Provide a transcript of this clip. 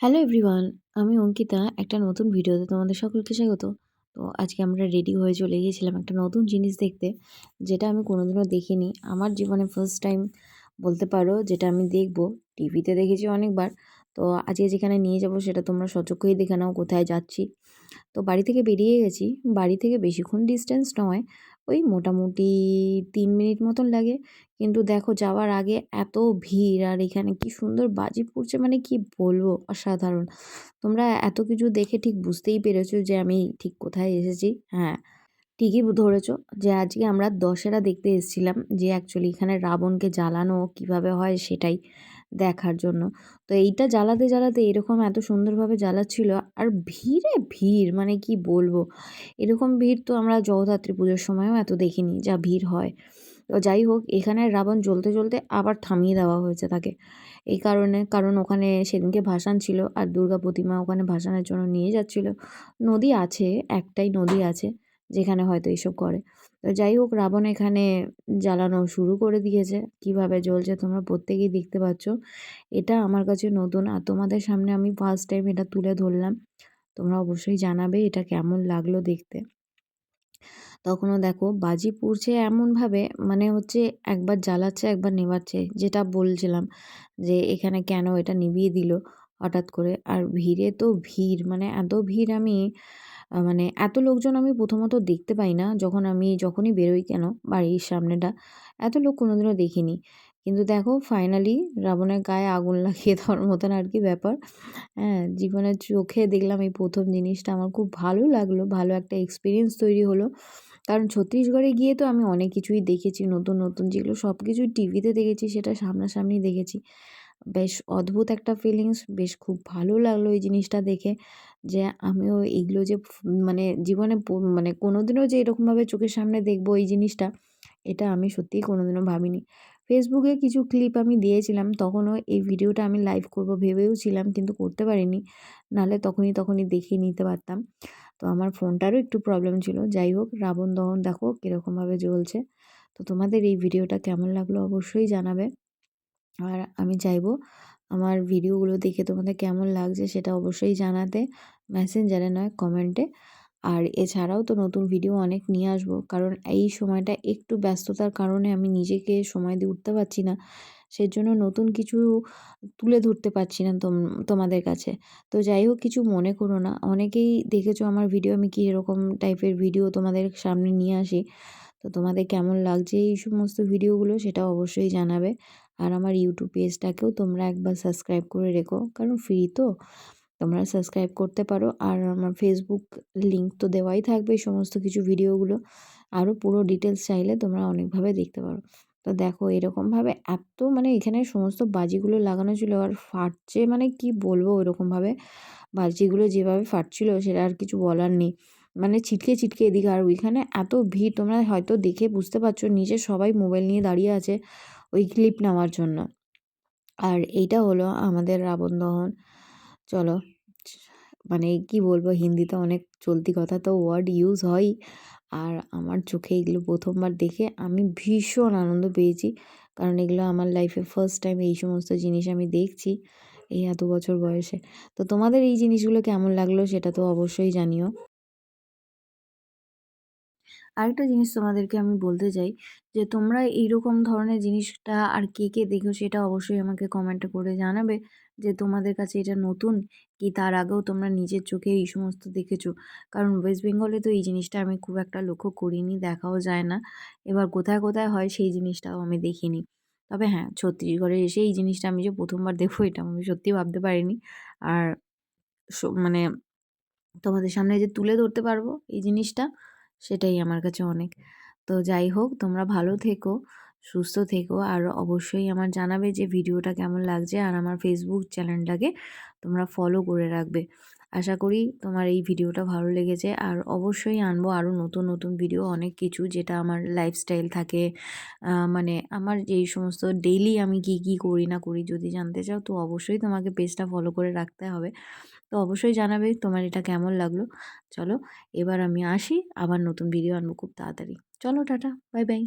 Hello everyone আমি অঙ্কিতা, একটা নতুন ভিডিওতে তোমাদের সকলকে স্বাগত। তো আজকে আমরা রেডি হয়ে চলে গিয়েছিলাম একটা নতুন জিনিস দেখতে, যেটা আমি কোনোদিনও দেখিনি। আমার জীবনে ফার্স্ট টাইম বলতে পারো যেটা আমি দেখব। টিভিতে দেখেছি অনেকবার। তো আজকে যেখানে নিয়ে যাব সেটা তোমরা সচক্ষেই দেখে নাও কোথায় যাচ্ছি। তো বাড়ি থেকে বেরিয়ে গেছি। বাড়ি থেকে বেশিক্ষণ ডিস্টেন্স নয়। ওই মোটামুটি তিন মিনিট মতন লাগে। কিন্তু দেখো যাওয়ার আগে এত ভিড় আর এখানে কি সুন্দর বাজি পড়ছে মানে কি বলব অসাধারণ। তোমরা এত কিছু দেখে ঠিক বুঝতেই পেরেছ যে আমি ঠিক কোথায় এসেছি। হ্যাঁ ঠিকই ধরেছো যে আজকে আমরা দশেরা দেখতে এসেছিলাম যে অ্যাকচুয়ালি এখানে রাবণকে জ্বালানো কীভাবে হয় সেটাই। দেখার জন্য। তো এইটা জ্বালাতে জ্বালাতে এরকম এত সুন্দরভাবে জ্বালাচ্ছিল। আর ভিড়ে, ভিড় মানে কি বলব? এরকম ভিড় তো আমরা জগদ্ধাত্রী পুজোর সময়ও এত দেখিনি যা ভিড় হয়। তো যাই হোক, এখানে রাবণ জ্বলতে জ্বলতে আবার থামিয়ে দেওয়া হয়েছে তাকে। এই কারণে, কারণ ওখানে সেদিনকে ভাসান ছিল আর দুর্গা প্রতিমা ওখানে ভাসানের জন্য নিয়ে যাচ্ছিল। নদী আছে, একটাই নদী আছে। যেখানে হয়তো এইসব করে। তো যাই হোক, রাবণ এখানে জ্বালানো শুরু করে দিয়েছে। কীভাবে জ্বলছে তোমরা প্রত্যেকেই দেখতে পাচ্ছ। এটা আমার কাছে নতুন আর তোমাদের সামনে আমি ফার্স্ট টাইম এটা তুলে ধরলাম। তোমরা অবশ্যই জানাবে এটা কেমন লাগল দেখতে। তখনও দেখো, বাজি পুড়ছে এমনভাবে মানে হচ্ছে একবার জ্বালাচ্ছে, একবার নেভাচ্ছে, যেটা বলছিলাম যে এখানে কেন এটা নিভিয়ে দিল হঠাৎ করে। আর ভিড়ে তো ভিড় মানে এত ভিড় আমি মানে এত লোকজন আমি প্রথমত দেখতে পাই না যখন আমি যখনই বেরোই কেন বাড়ির সামনেটা, এত লোক কোনোদিনও দেখিনি। কিন্তু দেখো ফাইনালি রাবণের গায়ে আগুন লাগিয়ে দেওয়ার মতন আর কি ব্যাপার। হ্যাঁ জীবনের চোখে দেখলাম এই প্রথম জিনিসটা, আমার খুব ভালো লাগল, ভালো একটা এক্সপিরিয়েন্স তৈরি হলো। কারণ ছত্তিশগড়ে গিয়ে তো আমি অনেক কিছুই দেখেছি, নতুন নতুন যেগুলো সব কিছুই টিভিতে দেখেছি, সেটা সামনাসামনি দেখেছি। বেশ অদ্ভুত একটা ফিলিংস বেশ খুব ভালো লাগল এই জিনিসটা দেখে যে আমিও এইগুলো যে মানে জীবনে মানে কোনোদিনও যে এরকমভাবে চোখের সামনে দেখব এই জিনিসটা, এটা আমি সত্যিই কোনোদিনও ভাবিনি। ফেসবুকে কিছু ক্লিপ আমি দিয়েছিলাম, তখনও এই ভিডিওটা আমি লাইভ করব ভেবেও ছিলাম, কিন্তু করতে পারিনি। নাহলে তখনই তখনই দেখিয়ে নিতে পারতাম। তো আমার ফোনটারও একটু প্রবলেম ছিল। যাই হোক, রাবণ দহন দেখো কীরকমভাবে জ্বলছে। তো তোমাদের এই ভিডিওটা কেমন লাগল অবশ্যই জানাবে। আর আমি চাইব আমার ভিডিওগুলো দেখে তোমাদের কেমন লাগছে সেটা অবশ্যই জানাতে, মেসেঞ্জারে নয়, কমেন্টে। আর এছাড়াও তো নতুন ভিডিও অনেক নিয়ে আসব, কারণ এই সময়টা একটু ব্যস্ততার কারণে আমি নিজেকে সময় দিয়ে উঠতে পারছি না। সেজন্য নতুন কিছু তুলে ধরতে পারছি না তোমাদের কাছে। তো যাই হোক, কিছু মনে করো না। অনেকেই দেখেছ আমার ভিডিও, আমি কী এরকম টাইপের ভিডিও তোমাদের সামনে নিয়ে আসি। তো তোমাদের কেমন লাগছে এই সমস্ত ভিডিওগুলো সেটা অবশ্যই জানাবে। আর আমার ইউটিউব পেজটাকেও তোমরা একবার সাবস্ক্রাইব করে রেখো, কারণ ফ্রি তো। তোমরা সাবস্ক্রাইব করতে পারো। আর আমার ফেসবুক লিঙ্ক তো দেওয়াই থাকবে এই সমস্ত কিছু ভিডিওগুলো। আরও পুরো ডিটেলস চাইলে তোমরা অনেকভাবে দেখতে পারো। তো দেখো, এরকমভাবে এত মানে এখানে সমস্ত বাজিগুলো লাগানো ছিল আর ফাটছে মানে কি বলব ওইরকমভাবে বাজিগুলো যেভাবে ফাটছিল সেটা আর কিছু বলার নেই। মানে ছিটকে ছিটকে এদিকে, আর ওইখানে এত ভিড়, তোমরা হয়তো দেখে বুঝতে পারছ নিজে সবাই মোবাইল নিয়ে দাঁড়িয়ে আছে ওই ক্লিপ নেওয়ার জন্য। আর এইটা হলো আমাদের রাবণ দহন চলো মানে কি বলব, হিন্দিতে অনেক চলতি কথা, তো ওয়ার্ড ইউজ হয়। আর আমার চোখে এগুলো প্রথমবার দেখে আমি ভীষণ আনন্দ পেয়েছি, কারণ এগুলো আমার লাইফে ফার্স্ট টাইম এই সমস্ত জিনিস আমি দেখছি এই এত বছর বয়সে। তো তোমাদের এই জিনিসগুলো কেমন লাগল সেটা তো অবশ্যই জানিও। আরেকটা জিনিস তোমাদেরকে আমি বলতে চাই যে, তোমরা এইরকম ধরনের জিনিসটা আর কে কে দেখো সেটা অবশ্যই আমাকে কমেন্টে করে জানাবে যে, তোমাদের কাছে এটা নতুন কি তার আগেও তোমরা নিজের চোখে এই সমস্ত দেখেছ? কারণ ওয়েস্ট বেঙ্গলে তো এই জিনিসটা আমি খুব একটা লক্ষ্য করিনি, দেখাও যায় না। এবার কোথায় কোথায় হয় সেই জিনিসটাও আমি দেখিনি। তবে হ্যাঁ ছত্তিশগড়ে এসে এই জিনিসটা আমি যে প্রথমবার দেখব এটা আমি সত্যি ভাবতে পারিনি। আর মানে তোমাদের সামনে যে তুলে ধরতে পারব এই জিনিসটা সেটাই আমার কাছে অনেক। তো যাই হোক, তোমরা ভালো থেকো, সুস্থ থেকো। আর অবশ্যই আমার জানাবে যে, ভিডিওটা কেমন লাগছে? আর আমার ফেসবুক চ্যানেলটাকে তোমরা ফলো করে রাখবে। আশা করি তোমার এই ভিডিওটা ভালো লেগেছে। আর অবশ্যই আনব আরও নতুন নতুন ভিডিও অনেক কিছু যেটা আমার লাইফস্টাইল থাকে। মানে আমার যেই সমস্ত ডেইলি আমি কি কি করি না করি যদি জানতে চাও, তো অবশ্যই তোমাকে পেজটা ফলো করে রাখতে হবে। তো অবশ্যই জানাবে তোমার এটা কেমন লাগল। চলো, এবার আমি আসি, আবার নতুন ভিডিও আনব খুব তাড়াতাড়ি। চলো, টাটা বাই বাই